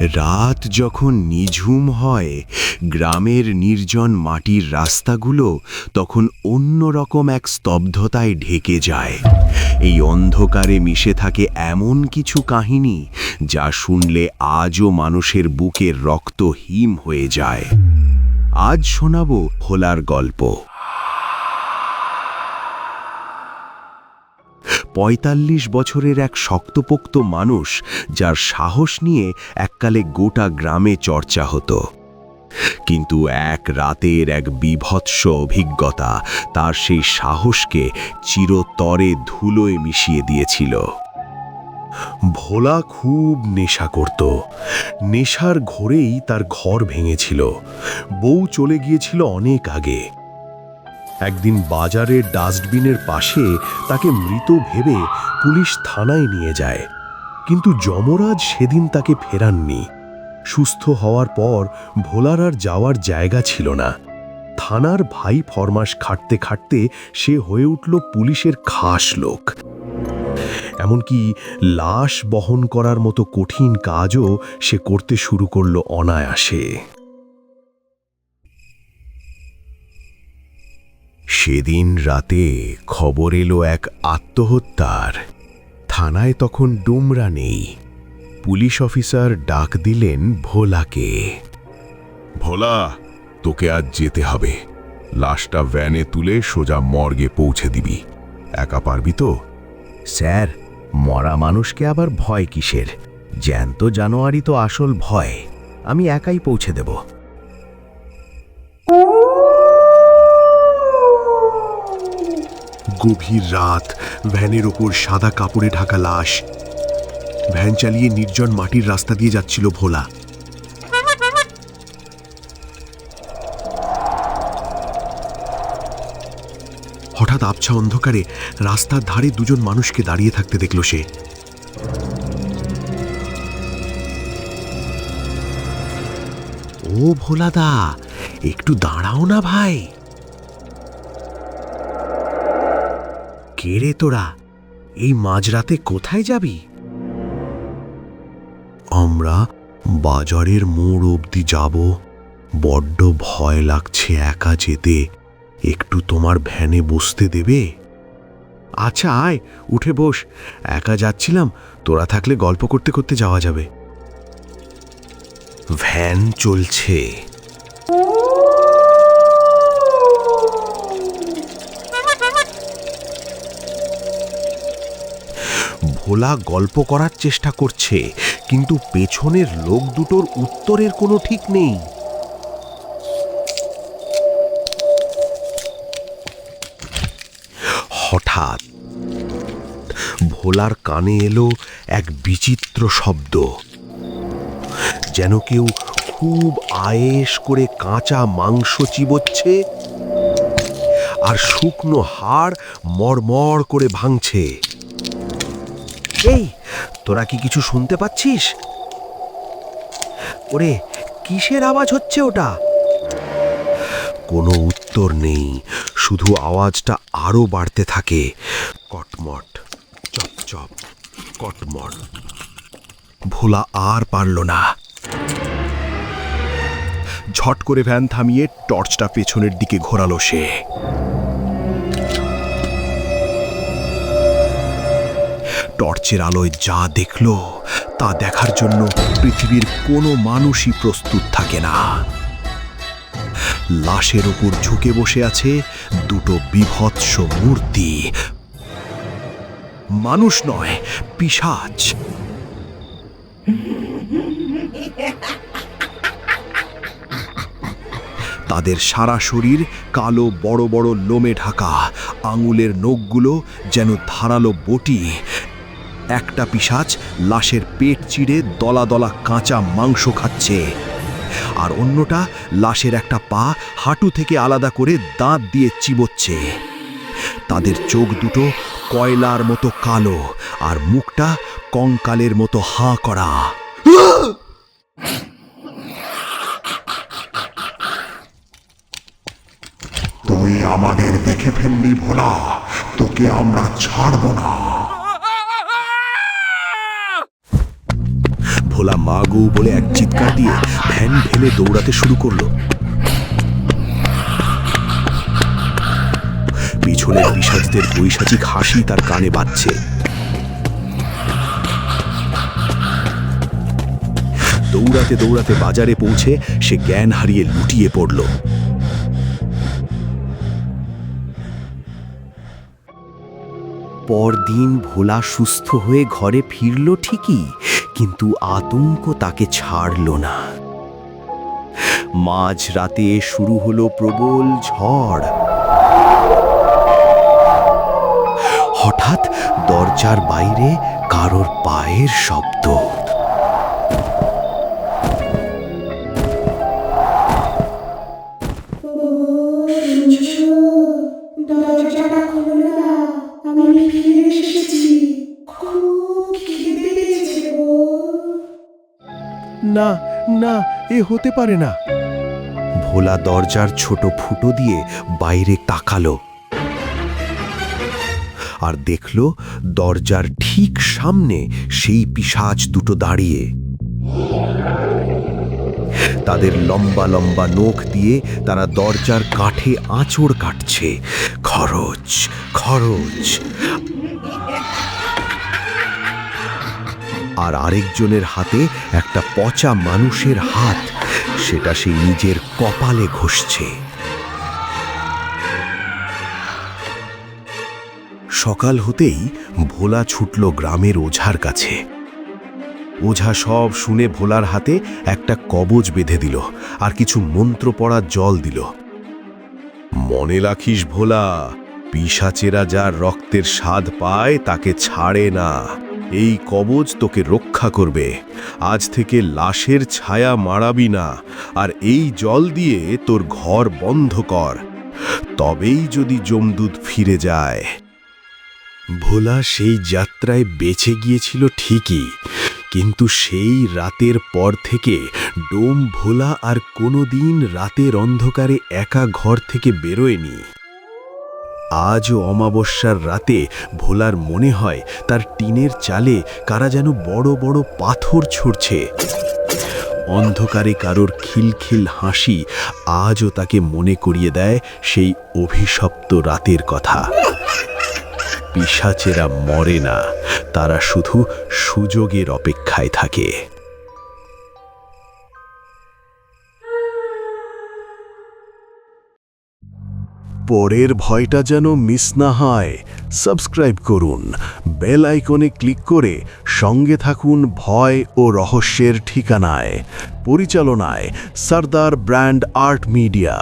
রাত যখন নিঝুম হয়, গ্রামের নির্জন মাটির রাস্তাগুলো তখন অন্যরকম এক স্তব্ধতায় ঢেকে যায়। এই অন্ধকারে মিশে থাকে এমন কিছু কাহিনী যা শুনলে আজও মানুষের বুকের রক্ত হিম হয়ে যায়। আজ শোনাবো ভোলার গল্প। পঁয়তাল্লিশ বছরের এক শক্তপোক্ত মানুষ যার সাহস নিয়ে এককালে গোটা গ্রামে চর্চা হতো। কিন্তু এক রাতের এক বিভৎস অভিজ্ঞতা তার সেই সাহসকে চিরতরে ধুলোয় মিশিয়ে দিয়েছিল। ভোলা খুব নেশা করত। নেশার ঘোরেই তার ঘর ভেঙেছিল। বউ চলে গিয়েছিল অনেক আগে। একদিন বাজারের ডাস্টবিনের পাশে তাকে মৃত ভেবে পুলিশ থানায় নিয়ে যায়। কিন্তু যমরাজ সেদিন তাকে ফেরাননি। সুস্থ হওয়ার পর ভোলার আর যাওয়ার জায়গা ছিল না। থানার ভাই ফরমাস খাটতে খাটতে সে হয়ে উঠল পুলিশের খাস লোক। এমনকি লাশ বহন করার মতো কঠিন কাজও সে করতে শুরু করল অনায়াসে। সেদিন রাতে খবর এলো এক আত্মহত্যার। থানায় তখন ডুমরা নেই। পুলিশ অফিসার ডাক দিলেন ভোলাকে। ভোলা তোকে আজ যেতে হবে। লাশটা ভ্যানে তুলে সোজা মর্গে পৌঁছে দিবি। একা পারবি তো? স্যার মরা মানুষকে আবার ভয় কিসের? জ্যান্ত জানোয়ারি তো আসল ভয়। আমি একাই পৌঁছে দেব। গভীর রাত, ভ্যানের ওপর সাদা কাপড়ে ঢাকা লাশ। ভ্যান চালিয়ে নির্জন মাটির রাস্তা দিয়ে যাচ্ছিল ভোলা। হঠাৎ আবছা অন্ধকারে রাস্তার ধারে দুজন মানুষকে দাঁড়িয়ে থাকতে দেখল সে। ও ভোলাদা, একটু দাঁড়াও না ভাই। কে রে তোরা? এই মাঝরাতে কোথায় যাবি? আমরা বাজারের মোড় অবধি যাব। বড্ড ভয় লাগছে একা যেতে। একটু তোমার ভ্যানে বসতে দেবে? আচ্ছা আয়, উঠে বস। একা যাচ্ছিলাম, তোরা থাকলে গল্প করতে করতে যাওয়া যাবে। ভ্যান চলছে। ভোলা গল্প করার চেষ্টা করছে, কিন্তু পেছনের লোক দুটোর উত্তরের কোনো ঠিক নেই। হঠাৎ ভোলার কানে এলো এক বিচিত্র শব্দ, যেন কেউ খুব আয়েস করে কাঁচা মাংস চিবোচ্ছে আর শুকনো হাড় মরমর করে ভাঙছে। এই, তোরা কি কিছু শুনতে পাচ্ছিস? ওরে, কিসের আওয়াজ হচ্ছে ওটা? কোনো উত্তর নেই, শুধু আওয়াজটা আরও বাড়তে থাকে। কটমট, চপ চপ, কটমট। ভোলা আর পারল না। ঝট করে ভ্যান থামিয়ে টর্চটা পেছনের দিকে ঘোরালো সে। টর্চের আলোয় যা দেখল, তা দেখার জন্য পৃথিবীর কোনো মানুষই প্রস্তুত থাকে না। লাশের ওপর ঝুঁকে বসে আছে দুটো বিভৎস মূর্তি। মানুষ নয়, পিশাচ। তাদের সারা শরীর কালো বড় বড় লোমে ঢাকা, আঙুলের নখগুলো যেন ধারালো বটি একটা পিশাচ লাশের পেট চিড়ে দলা দলা কাঁচা মাংস খাচ্ছে। আর অন্যটা লাশের একটা পা হাঁটু থেকে আলাদা করে দাঁত দিয়ে চিবোচ্ছে। তাদের চোখ দুটো কয়লার মতো কালো আর মুখটা কঙ্কালের মতো হাঁ করা। তুই আমাদের দেখে ফেললি ভোলা, তোকে আমরা ছাড়ব না। ভোলা মা গৌ বলে এক চিৎকার দিয়ে ভ্যান ফেলে দৌড়াতে শুরু করল। পিছনের পিসাজদের বৈশাচিক হাসি তার কানে বাজছে। দৌড়াতে দৌড়াতে বাজারে পৌঁছে সে জ্ঞান হারিয়ে লুটিয়ে পড়ল। পরদিন ভোলা সুস্থ হয়ে ঘরে ফিরল ঠিকই কিন্তু আতঙ্ক তাকে ছাড়ল না। মাঝ রাতে শুরু হলো প্রবল ঝড়। হঠাৎ দরজার বাইরে কারোর পায়ের শব্দ। এ হতে পারে না। ভোলা দরজার ছোট ফুটো দিয়ে বাইরে তাকালো। আর দেখল দরজার ঠিক সামনে সেই পিশাচ দুটো দাঁড়িয়ে। তাদের লম্বা লম্বা নখ দিয়ে তারা দরজার কাঠে আঁচড় কাটছে। খরচ খরচ। আর আরেকজনের হাতে একটা পচা মানুষের হাত, সেটা সে নিজের কপালে ঘষছে। সকাল হতেই ভোলা ছুটল গ্রামের ওঝার কাছে। ওঝা সব শুনে ভোলার হাতে একটা কবজ বেঁধে দিল আর কিছু মন্ত্র পড়া জল দিল। মনে রাখিস ভোলা পিসাচেরা যার রক্তের স্বাদ পায় তাকে ছাড়ে না। এই কবজ তোকে রক্ষা করবে। আজ থেকে লাশের ছায়া মারাবি না, আর এই জল দিয়ে তোর ঘর বন্ধ কর। তবেই যদি জমদূত ফিরে যায়। ভোলা সেই যাত্রায় বেঁচে গিয়েছিল ঠিকই, কিন্তু সেই রাতের পর থেকে ডোম ভোলা আর কোনোদিন রাতের অন্ধকারে একা ঘর থেকে বেরোয়নি। আজও অমাবস্যার রাতে ভোলার মনে হয় তার টিনের চালে কারা যেন বড় বড় পাথর ছড়ছে। অন্ধকারে কারোর খিলখিল হাসি আজও তাকে মনে করিয়ে দেয় সেই অভিশপ্ত রাতের কথা। পিসাচেরা মরে না, তারা শুধু সুযোগের অপেক্ষায় থাকে। পরের ভয়টা যেন মিস না হয়, সাবস্ক্রাইব করুন। বেল আইকনে ক্লিক করে সঙ্গে থাকুন ভয় ও রহস্যের ঠিকানায়। পরিচালনায় সর্দার ব্র্যান্ড আর্ট মিডিয়া।